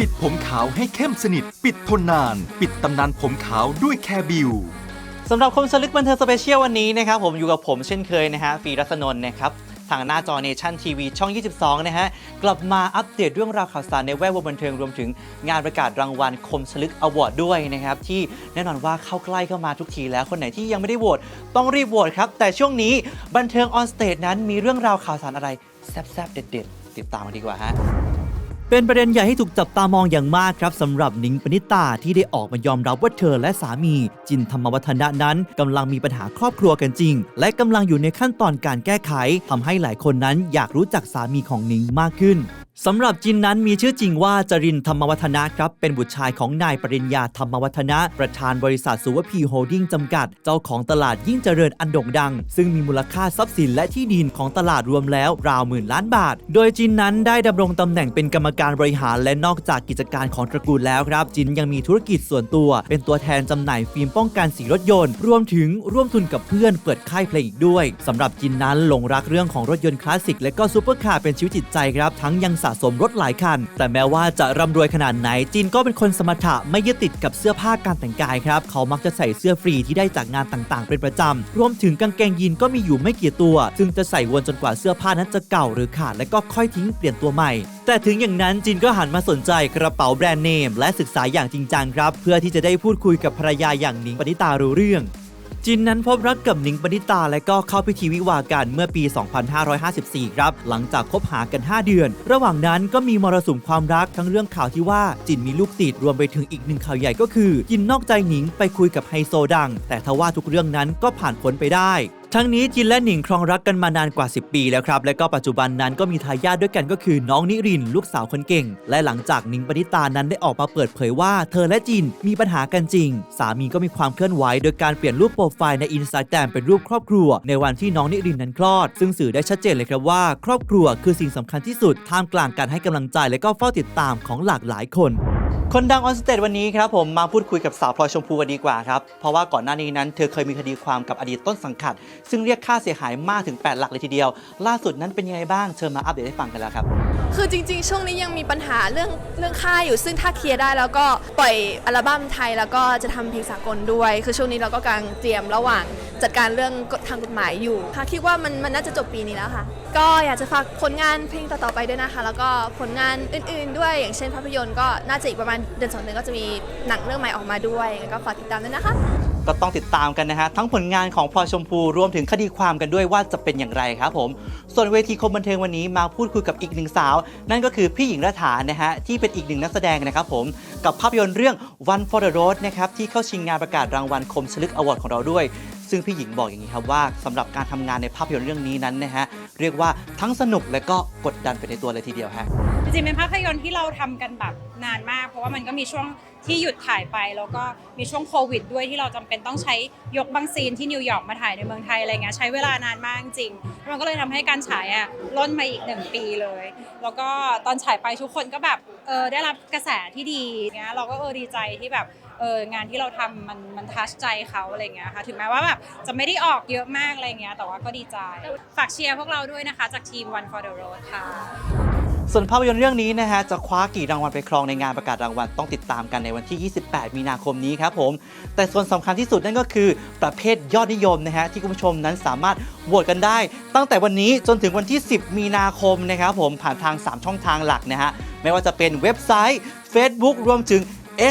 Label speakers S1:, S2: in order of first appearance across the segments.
S1: ปิดผมขาวให้เข้มสนิท ปิดทนนาน ปิดตำนานผมขาวด้วยแคร์บิว
S2: สำหรับคมสลึกบันเทิงสเปเชียลวันนี้นะครับผมอยู่กับผมเช่นเคยนะฮะฟีรัศนนท์นะครับทางหน้าจอเนชั่นทีวีช่อง 22 นะฮะ กลับมาอัปเดตเรื่องราวข่าวสารในแวดวงบันเทิงรวมถึงงานประกาศรางวัลคมสลึกอวอร์ดด้วยนะครับ ที่แน่นอนว่าเข้าใกล้เข้ามาทุกทีแล้วคนไหนที่ยังไม่ได้โหวตต้องรีบโหวตครับ แต่ช่วงนี้บันเทิงออนสเตจนั้นมีเรื่องราวข่าวสารอะไรแซ่บๆเด็ดๆ ติดตามกันดีกว่าฮะ เป็นประเด็นใหญ่ให้ถูกจับตามองอย่างมากครับสำหรับนิงปณิตาที่ได้ออกมายอมรับว่าเธอและสามี จินธรรมวัฒนะนั้นกำลังมีปัญหาครอบครัวกันจริง และกำลังอยู่ในขั้นตอนการแก้ไขทำให้หลายคนนั้นอยากรู้จักสามีของนิงมากขึ้นสำหรับจินนั้นมีชื่อจริงว่าจรินธรรมวัฒนะครับ เป็นบุตรชายของนายปริญญาธรรมวัฒนะ ประธานบริษัทสุวพีโฮลดิ้งจำกัด เจ้าของตลาดยิ่งเจริญอันโด่งดัง ซึ่งมีมูลค่าทรัพย์สินและที่ดินของตลาดรวมแล้วราวหมื่นล้านบาท โดยจินนั้นได้ดำรงตำแหน่งเป็นกรรมการบริหารและนอกจากกิจการของตระกูลแล้วครับ จินยังมีธุรกิจส่วนตัว เป็นตัวแทนจำหน่ายฟิล์มป้องกันสีรถยนต์ รวมถึงร่วมทุนกับเพื่อนเปิดค่ายเพลงอีกด้วยสำหรับจินนั้นหลงรักเรื่องของรถยนต์คลาสสิกและก็ซูเปอร์คาร์เป็นชีวิตจิตใจครับทั้งยังสะสมรถหลายคัน แต่แม้ว่าจะร่ำรวยขนาดไหนจินก็เป็นคนสมถะไม่ยึดติดกับเสื้อผ้าการแต่งกายครับ เขามักจะใส่เสื้อฟรีที่ได้จากงานต่างๆ เป็นประจำ รวมถึงกางเกงยีนก็มีอยู่ไม่กี่ตัว ซึ่งจะใส่วนจนกว่าเสื้อผ้านั้นจะเก่าหรือขาดและก็ค่อยทิ้งเปลี่ยนตัวใหม่ แต่ถึงอย่างนั้นจินก็หันมาสนใจกระเป๋าแบรนด์เนมและศึกษาอย่างจริงจังครับ เพื่อที่จะได้พูดคุยกับภรรยาอย่างหนิงปณิตารู้เรื่อง จินนั้นพบรักกับหนิงปณิตาและก็เข้าพิธีวิวาห์กันเมื่อปี 2554 ครับ หลังจากคบหากัน 5 เดือน ระหว่างนั้นก็มีมรสุมความรักทั้งเรื่องข่าวที่ว่าจินมีลูกติดรวมไปถึงอีกหนึ่งข่าวใหญ่ก็คือจินนอกใจหนิงไปคุยกับไฮโซดัง แต่ทว่าทุกเรื่องนั้นก็ผ่านพ้นไปได้ ทั้งนี้จินและหนิงครองรักกันมานานกว่า 10 ปีแล้วครับ และก็ปัจจุบันนั้นก็มีทายาทด้วยกันก็คือน้องนิรินลูกสาวคนเก่ง และหลังจากหนิงปณิตานั้นได้ออกมาเปิดเผยว่าเธอและจินมีปัญหากันจริง สามีก็มีความเคลื่อนไหวโดยการเปลี่ยนรูปโปรไฟล์ในอินสตาแกรมเป็นรูปครอบครัว ในวันที่น้องนิรินนั้นคลอด ซึ่งสื่อได้ชัดเจนเลยครับว่า ครอบครัวคือสิ่งสำคัญที่สุดท่ามกลางการให้กำลังใจและก็เฝ้าติดตามของหลากหลายคน คนดังออนสเตจวันนี้ครับผมมาพูดคุยกับสาวพลอยชมพูกันดีกว่าครับ เพราะว่าก่อนหน้านี้นั้นเธอเคยมีคดีความกับอดีตต้นสังกัด ซึ่งเรียกค่าเสียหายมากถึง 8 หลักเลยทีเดียว ล่าสุดนั้นเป็นยังไงบ้างเชิญมาอัปเดตให้ฟังกันแล้วครับ
S3: คือจริง ๆ ช่วงนี้ยังมีปัญหาเรื่องเรื่องค่ายอยู่ซึ่งถ้าเคลียร์ได้แล้วก็ปล่อยอัลบั้มไทยแล้วก็จะทำเพลงสากลด้วย คือช่วงนี้เราก็กำลังเตรียมระหว่างจัดการเรื่องทางกฎหมายอยู่ค่ะคิดว่ามันมันน่าจะจบปีนี้แล้วค่ะ ก็อยากจะฝากผลงานเพลงต่อๆไปด้วยนะคะ แล้วก็ผลงานอื่นๆ ด้วยอย่างเช่นภาพยนตร์ก็น่าจะอีกประมาณเดือนสองเดือนก็จะมีหนังเรื่องใหม่ออกมาด้วยงั้นก็ฝากติดตามด้วยนะคะ
S2: ก็ต้องติดตามกันนะฮะ ทั้งผลงานของพลอยชมพูรวมถึงคดีความกันด้วยว่าจะเป็นอย่างไรครับผม ส่วนเวทีคมบันเทิงวันนี้มาพูดคุยกับอีกหนึ่งสาว นั่นก็คือพี่หญิงรัฐานะฮะที่เป็นอีกหนึ่งนักแสดงนะครับผม กับภาพยนตร์เรื่อง One for the Road นะครับที่เข้าชิงงานประกาศรางวัลคมชลึกอวอร์ดของเราด้วย ซึ่งพี่หญิงบอกอย่างนี้ครับว่าสำหรับการทำงานในภาพยนตร์เรื่องนี้นั้นนะฮะเรียกว่าทั้งสนุกและก็กดดันไปในตัวเลยทีเดียวฮะ
S4: จริงๆเป็นภาพยนตร์ที่เราทำกันแบบนานมาก เพราะว่ามันก็มีช่วงที่หยุดถ่ายไป แล้วก็มีช่วงโควิด ด้วยที่เราจำเป็นต้องใช้ยกบางซีนที่นิวยอร์กมาถ่ายในเมืองไทยอะไรเงี้ยใช้เวลานานมากจริงมันก็เลยทำให้การฉายอะล่นมาอีกหนึ่งปีเลย แล้วก็ตอนฉายไปทุกคนก็แบบเออได้รับกระแสที่ดีเงี้ยเราก็เออดีใจที่แบบ เอองานที่เราทำมันมันทัชใจเขาอะไรเงี้ยค่ะถึงแม้ว่าแบบจะไม่ได้ออกเยอะมากอะไรเงี้ยแต่ว่าก็ดีใจ ฝากเชียร์พวกเราด้วยนะคะ จากทีม One for the Road ค่ะ
S2: ส่วนภาพยนตร์เรื่องนี้นะฮะจะคว้ากี่รางวัลไปครองในงานประกาศรางวัลต้องติดตามกันในวันที่ 28 มีนาคมนี้ครับผม แต่ส่วนสำคัญที่สุดนั่นก็คือประเภทยอดนิยมนะฮะที่คุณผู้ชมนั้นสามารถโหวตกันได้ ตั้งแต่วันนี้จนถึงวันที่ 10 มีนาคมนะครับผมผ่านทาง 3 ช่องทางหลักนะฮะไม่ว่าจะเป็นเว็บไซต์ Facebook รวมถึง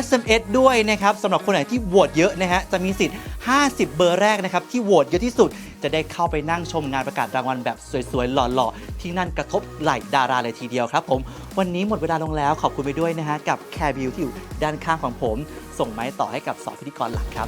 S2: SMS ด้วยนะครับสำหรับคนไหนที่โหวตเยอะนะฮะจะมีสิทธิ์ 50 เบอร์แรกนะครับที่โหวตเยอะที่สุด จะได้เข้าไปนั่งชมงานประกาศรางวัลแบบสวยๆ หล่อๆ ที่นั่นกระทบไหล่ดาราเลยทีเดียวครับผม วันนี้หมดเวลาลงแล้วขอบคุณไปด้วยนะฮะกับแคร์บิวที่อยู่ด้านข้างของผม ส่งไม้ต่อให้กับสองพิธีกรหลักครับ